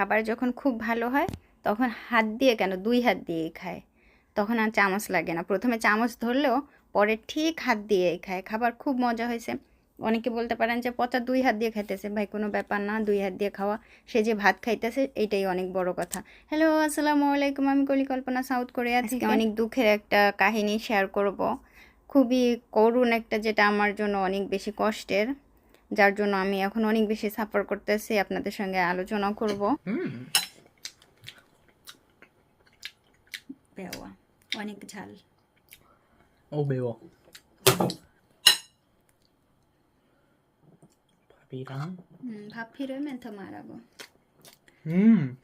খাবার যখন খুব ভালো হয় তখন হাত দিয়ে কেন দুই হাত দিয়েই খায়। তখন আর চামচ লাগে না। প্রথমে চামচ ধরলেও পরে ঠিক হাত দিয়েই খায়। খাবার খুব মজা হয়েছে। অনেকে বলতে পারেন যে পচা দুই হাত দিয়ে খাইতেছে। ভাই কোনো ব্যাপার না দুই হাত দিয়ে খাওয়া। সে যে ভাত খাইতেছে এটাই অনেক বড় কথা। হ্যালো আসসালামু আলাইকুম। আমি কলিকল্পনা সাউথ কোরিয়া থেকে। অনেক দুঃখের একটা কাহিনী শেয়ার করব। খুবই করুণ একটা যেটা আমার জন্য অনেক বেশি কষ্টের। যার জন্য আমি এখন অনেক বেশি সাফার করতেছি আপনাদের সঙ্গে আলোচনা করব বেওয়া অনেক ঝাল ও বেওয়া 밥이랑 음, 밥 필요면 더 말하고 음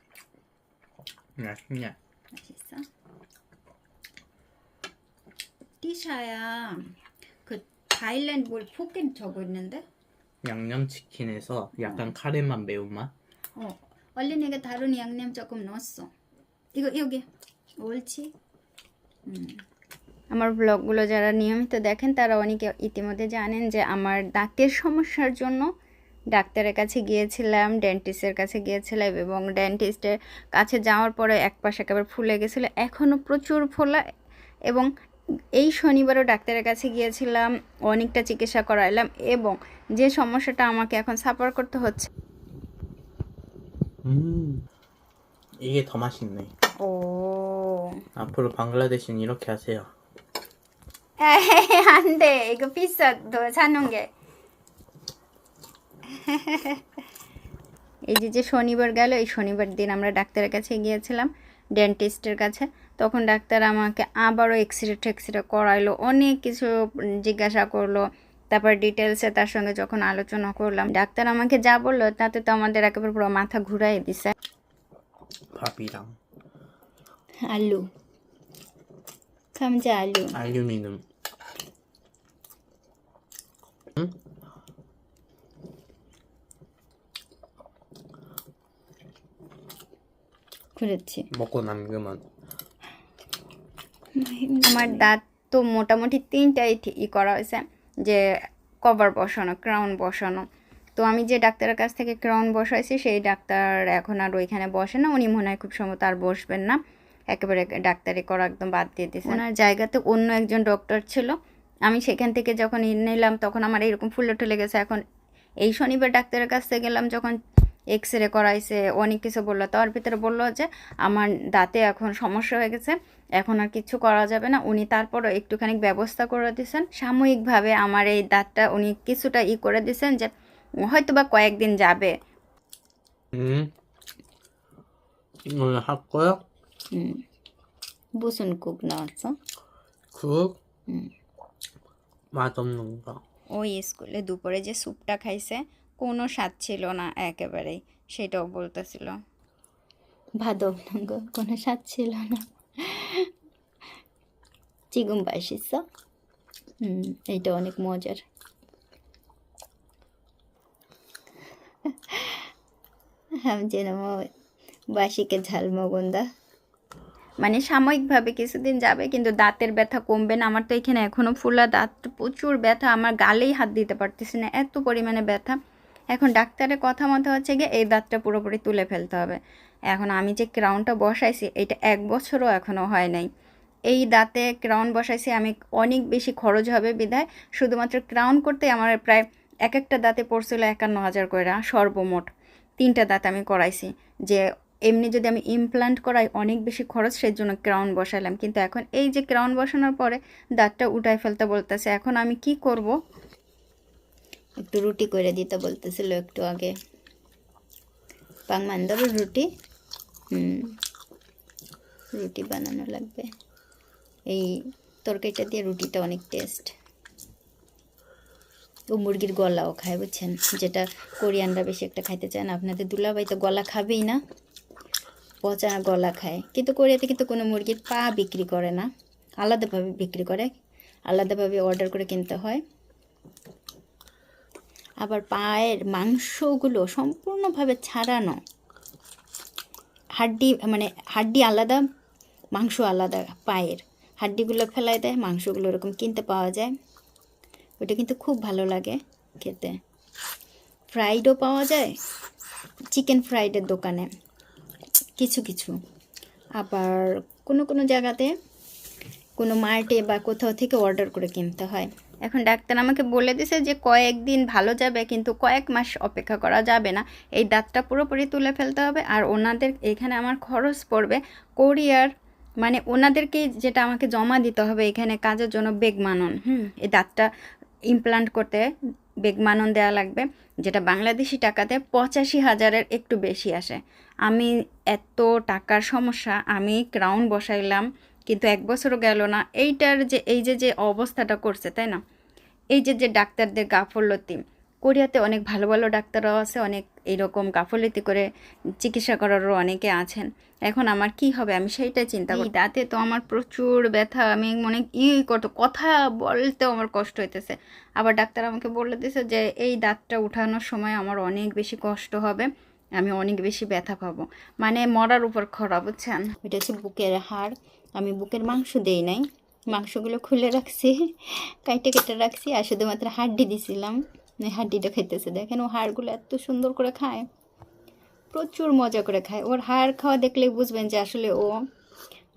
맛있냐 맛있어? 띠샤야 그 다일랜드 뭘 포켓 적어 있는데? 양념치킨에서 약간 카레만 매운맛? 어 얼른 내가 다른 양념 조금 넣었어 이거 여기 옳지? 음. আমার ব্লগগুলো যারা নিয়মিত দেখেন তারা অনেকে ইতিমধ্যে জানেন যে আমার দাঁতের সমস্যার জন্য ডাক্তারের কাছে গিয়েছিলাম ডেন্টিস্টের কাছে গিয়েছিলাম এবং ডেন্টিস্টের কাছে যাওয়ার পরে এক পাশে একেবারে ফুলে গেছিলো এখনও প্রচুর ফোলা এবং এই শনিবারও ডাক্তারের কাছে গিয়েছিলাম অনেকটা চিকিৎসা করাইলাম এবং যে সমস্যাটা আমাকে এখন সাফার করতে হচ্ছে 음. 이게 더 맛있네. ও 앞으로 방글라데시는 이렇게 하세요. 안 돼. 이거 비싸. 너 사는 게. এই যে যে শনিবার গেল এই শনিবার দিন আমরা ডাক্তারের কাছে গিয়েছিলাম ডেন্টিস্টের কাছে তখন ডাক্তার আমাকে আবারও এক্সরে টেক্সরে করাইলো অনেক কিছু জিজ্ঞাসা করলো তারপর ডিটেলসে তার সঙ্গে যখন আলোচনা করলাম ডাক্তার আমাকে যা বললো তাতে তো আমাদের একেবারে পুরো মাথা ঘুরাই দিছে 밥이랑 আলু 감자 আলু 알루미늄. 응? 그렇지 먹고 남으면 আমার দাঁত তো মোটামুটি তিনটাই ই করা হয়েছে, যে কভার বসানো ক্রাউন বসানো। তো আমি যে ডাক্তারের কাছ থেকে ক্রাউন বসাইছি, সেই ডাক্তার এখন আর ওইখানে বসে না। উনি মনে হয় খুব সম্ভবত আর বসবেন না। একেবারে ডাক্তারি করা একদম বাদ দিয়ে দিয়েছে ওনার জায়গাতে অন্য একজন ডক্টর ছিল। আমি সেখান থেকে যখন নিলাম, তখন আমার এরকম ফুলে টুলে গেছে এখন এই শনিবার ডাক্তারের কাছ থেকে গেলাম, যখন এক্স রে করাইছে, অনেক কিছু বলল। তার ভিতরে বলল যে, আমার দাঁতে এখন সমস্যা হয়ে গেছে। এখন আর কিছু করা যাবে না। উনি তারপরও একটুখানি ব্যবস্থা করে দিয়েছেন। সাময়িকভাবে আমার এই দাঁতটা উনি কিছুটা ই করে দিয়েছেন যে হয়তো বা কয়েকদিন যাবে। বুসুন কুক না আচ্ছা ওই স্কুলে দুপুরে যে স্যুপটা খাইছে কোনো স্বাদ ছিল না একেবারেই। সেটাও বলতেছিল। ভাদব লঙ্কা কোনো স্বাদ ছিল না। চিগুম বাসিস হুম। এইটা অনেক মজার। বাসিকে ঝাল মগন্দা। মানে সাময়িকভাবে কিছুদিন যাবে কিন্তু দাঁতের ব্যথা কমবে না। আমার তো এখানে এখনও ফুলা দাঁত প্রচুর ব্যথা। আমার গালেই হাত দিতে পারতেছি না এত পরিমাণে ব্যথা। এখন ডাক্তারের কথা মতো হচ্ছে গিয়ে এই দাঁতটা পুরোপুরি তুলে ফেলতে হবে। এখন আমি যে ক্রাউনটা বসাইছি এটা এক বছরও এখনও হয় নাই। এই দাঁতে ক্রাউন বসাইছি, আমি অনেক বেশি খরচ হবে বিধায় শুধুমাত্র ক্রাউন করতে আমার প্রায় এক একটা দাঁতে পড়ছিল একান্ন হাজার করে সর্বমোট তিনটা দাঁত আমি করাইছি। যে এমনি যদি আমি ইমপ্লান্ট করাই, অনেক বেশি খরচ সেই জন্য ক্রাউন বসালাম কিন্তু এখন এই যে ক্রাউন বসানোর পরে দাঁতটা উঠাই ফেলতে বলতেছে, এখন আমি কি করব? একটু রুটি করে দিতে বলতেছিল একটু আগে। পাং রুটি? হুম, রুটি বানানো লাগবে। এই তরকারিটা দিয়ে রুটিটা অনেক টেস্ট ও মুরগির গলাও খায়, বুঝছেন? যেটা কোরিয়ানরা বেশি একটা খাইতে চায় না। আপনাদের দুলাভাই তো গলা খাবেই না। পচা গলা খায়। কিন্তু কোরিয়াতে কিন্তু কোনো মুরগির পা বিক্রি করে না। আলাদাভাবে বিক্রি করে। আলাদাভাবে অর্ডার করে কিনতে হয়। আবার পায়ের মাংসগুলো সম্পূর্ণভাবে ছাড়ানো। হাড্ডি মানে হাড্ডি আলাদা, মাংস আলাদা পায়ের। হাড্ডিগুলো ফেলাই দেয়, মাংসগুলো এরকম কিনতে পাওয়া যায়। ওটা কিন্তু খুব ভালো লাগে খেতে। ফ্রাইডও পাওয়া যায় চিকেন ফ্রাইডের দোকানে, কিছু কিছু। আবার কোনো কোনো জায়গাতে কোনো মার্টে বা কোথাও থেকে অর্ডার করে কিনতে হয়। এখন ডাক্তার আমাকে বলে দিছে যে কয়েকদিন ভালো যাবে, কিন্তু কয়েক মাস অপেক্ষা করা যাবে না। এই দাঁতটা পুরোপুরি তুলে ফেলতে হবে। আর ওনাদের এখানে আমার খরচ পড়বে। কোরিয়ার মানে ওনাদেরকে যেটা আমাকে জমা দিতে হবে এখানে কাজের জন্য বেগমানন হুম? এই দাঁতটা ইমপ্লান্ট করতে বেগমানন দেওয়া লাগবে, যেটা বাংলাদেশি টাকাতে পঁচাশি হাজারের একটু বেশি আসে। আমি এত টাকার সমস্যা, আমি ক্রাউন বসাইলাম, কিন্তু এক বছরও গেল না। এইটার যে, এই যে যে অবস্থাটা করছে, তাই না? এই যে যে ডাক্তারদের গাফলতি কোরিয়াতে অনেক ভালো ভালো ডাক্তাররাও আছে অনেক এইরকম গাফলতি করে চিকিৎসা করারও অনেকে আছেন। এখন আমার কি হবে? আমি সেইটাই চিন্তা করি দাঁতে তো আমার প্রচুর ব্যথা আমি মনে ই কত কথা বলতেও আমার কষ্ট হইতেছে। আবার ডাক্তার আমাকে বলে দিয়েছে যে এই দাঁতটা উঠানোর সময় আমার অনেক বেশি কষ্ট হবে আমি অনেক বেশি ব্যথা পাবো। মানে মরার উপর খরা বুঝছেন? এটা হচ্ছে বুকের হাড়। আমি বুকের মাংস দেই নাই মাংসগুলো খুলে রাখছি কাইটে কেটে রাখছি আর শুধুমাত্র হাড্ডি দিছিলাম। হাড্ডিটা খাইতেছে। দেখেন ও হাড়গুলো এত সুন্দর করে খায়। প্রচুর মজা করে খায়। ওর হাড় খাওয়া দেখলেই বুঝবেন যে আসলে ও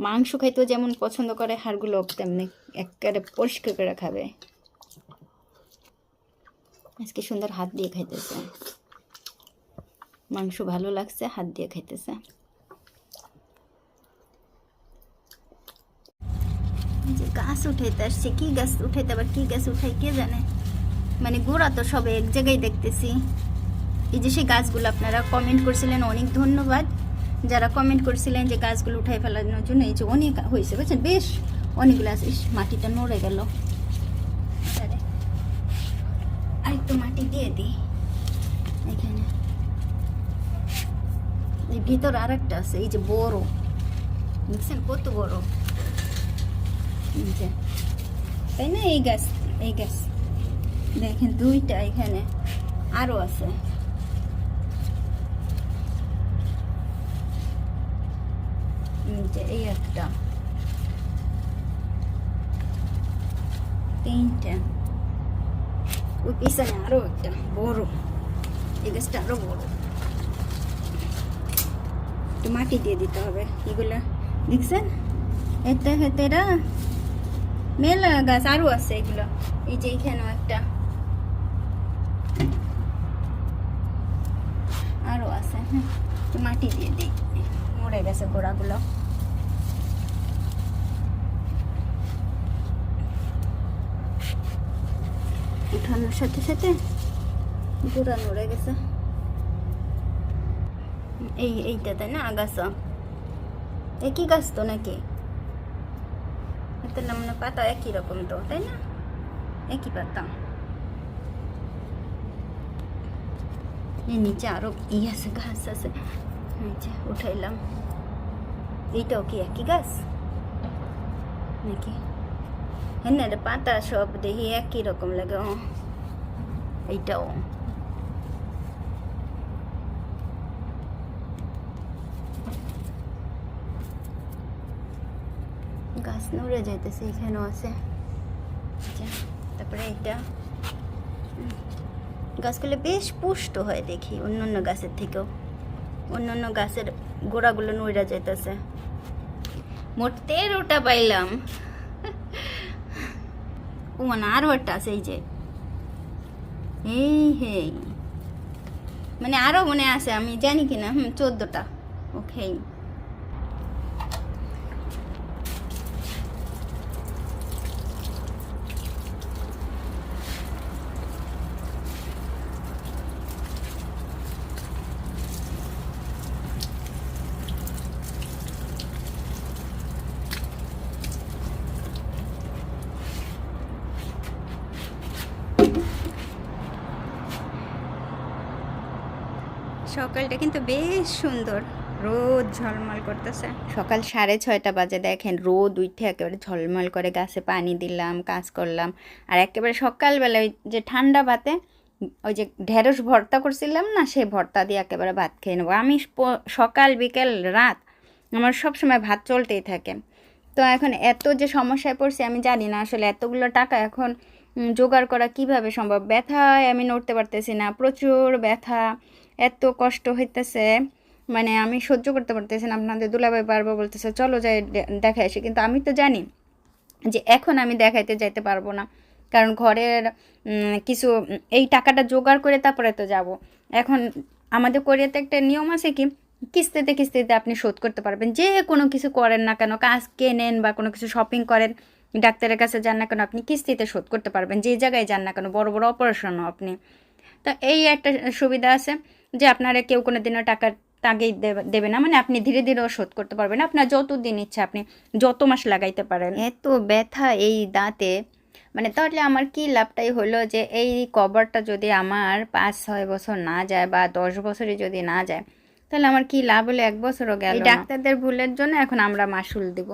মাংস খাইতেও যেমন পছন্দ করে, হাড়গুলো তেমনি একেবারে পরিষ্কার করে খাবে। আজকে সুন্দর হাত দিয়ে খাইতেছে। মাংস ভালো লাগছে, হাত দিয়ে খাইতেছে। যে গাছ উঠাইতে আসছে, কি গাছ উঠাইতে, আবার কি গাছ উঠাই কে জানে? মানে গোড়া তো সব এক জায়গায় দেখতেছি। এই যে সেই গাছগুলো আপনারা কমেন্ট করছিলেন অনেক ধন্যবাদ। যারা কমেন্ট করছিলেন যে গাছগুলো উঠাই ফেলানোর জন্য এই যে অনেক হয়েছে বুঝছেন? বেশ অনেকগুলো আছে। মাটিটা নড়ে গেল। আরে, মাটি দিয়ে দিই। এখানে। এই ভিতর আর একটা আছে এই যে বড়। দেখছেন কত বড়? তাই না? এই গাছ এই গাছ। দেখেন দুইটা এখানে আরও আছে। এই একটা। তিনটা। ওই পিছনে আরও একটা, বড়। এই গাছটা আরও বড়। একটু মাটি দিয়ে দিতে হবে। এগুলা দেখছেন? এতে হেতেরা মেলা গাছ আরও আছে এগুলো। এই যে এখানেও একটা আরও আছে হ্যাঁ একটু মাটি দিয়ে দিই। মরে গেছে গোড়াগুলো। উঠানোর সাথে সাথে গোড়া নড়ে গেছে। এই এইটা তাই না আগাছা। একই গাছ তো নাকি? না মানে পাতা একই রকম তো, তাই না? একই পাতা। এই নিচে আরও ই আছে গাছ আছে নিচে উঠাইলাম এইটাও কি একই গাছ নাকি হ্যাঁ না রে পাতা সব দেখি একই রকম লাগে ও এইটাও গাছ নড়ে যাইতেছে এখানেও আছে এই যে, তারপরে এটা হুম, গাছগুলো বেশ পুষ্ট হয় দেখি অন্য অন্য গাছের থেকেও। অন্য অন্য গাছের গোড়াগুলো নড়ে যাইতেছে। মোট তেরোটা পাইলাম। ও মানে আরও একটা আছে এই যে। এই হেই মানে আরও মনে আছে, আমি জানি কি না হুম, চোদ্দোটা। ওকে সকালটা কিন্তু বেশ সুন্দর। রোদ ঝলমল করতেছে। সকাল সাড়ে ছয়টা বাজে দেখেন, রোদ উঠে একেবারে ঝলমল করে গাছে পানি দিলাম, কাজ করলাম। আর একেবারে সকালবেলা ওই যে ঠান্ডা ভাতে ওই যে ঢেঁড়স ভর্তা করছিলাম না, সেই ভর্তা দিয়ে একেবারে ভাত খেয়ে নেব। আমি সকাল, বিকেল, রাত আমার সব সময় ভাত চলতেই থাকে। তো এখন এত যে সমস্যায় পড়ছি আমি জানি না আসলে এতগুলো টাকা এখন জোগাড় করা কীভাবে সম্ভব? ব্যথায় আমি নড়তে পারতেছি না, প্রচুর ব্যথা। এত কষ্ট হইতেছে। মানে আমি সহ্য করতে পারতেছি না, আপনাদের দুলাভাই বারবার বলতেছে, চলো যাই, দে- দেখে আসি। কিন্তু আমি তো জানি যে এখন আমি দেখাইতে যাইতে পারব না। কারণ ঘরের কিছু, এই টাকাটা জোগাড় করে তারপরে তো যাব। এখন আমাদের কোরিয়াতে একটা নিয়ম আছে কি, কিস্তিতে কিস্তিতে আপনি শোধ করতে পারবেন। যে কোনো কিছু করেন না কেন, কাজ কেনেন বা কোনো কিছু শপিং করেন, ডাক্তারের কাছে যান না কেন, আপনি কিস্তিতে শোধ করতে পারবেন। যে জায়গায় যান না কেন, বড় বড় অপারেশনও আপনি। তো এই একটা সুবিধা আছে। যে আপনারা কেউ কোনো দিনও টাকা তাগেই দেবে দেবে না। মানে আপনি ধীরে ধীরেও শোধ করতে পারবেন। আপনার যত দিন ইচ্ছা আপনি যত মাস লাগাইতে পারেন। এত ব্যথা এই দাঁতে। মানে তাহলে আমার কি লাভটাই হলো যে এই কভারটা যদি আমার পাঁচ ছয় বছর না যায় বা দশ বছরে যদি না যায় তাহলে আমার কি লাভ হলো? এক বছরও গেল ডাক্তারদের ভুলের জন্য এখন আমরা মাসুল দিব।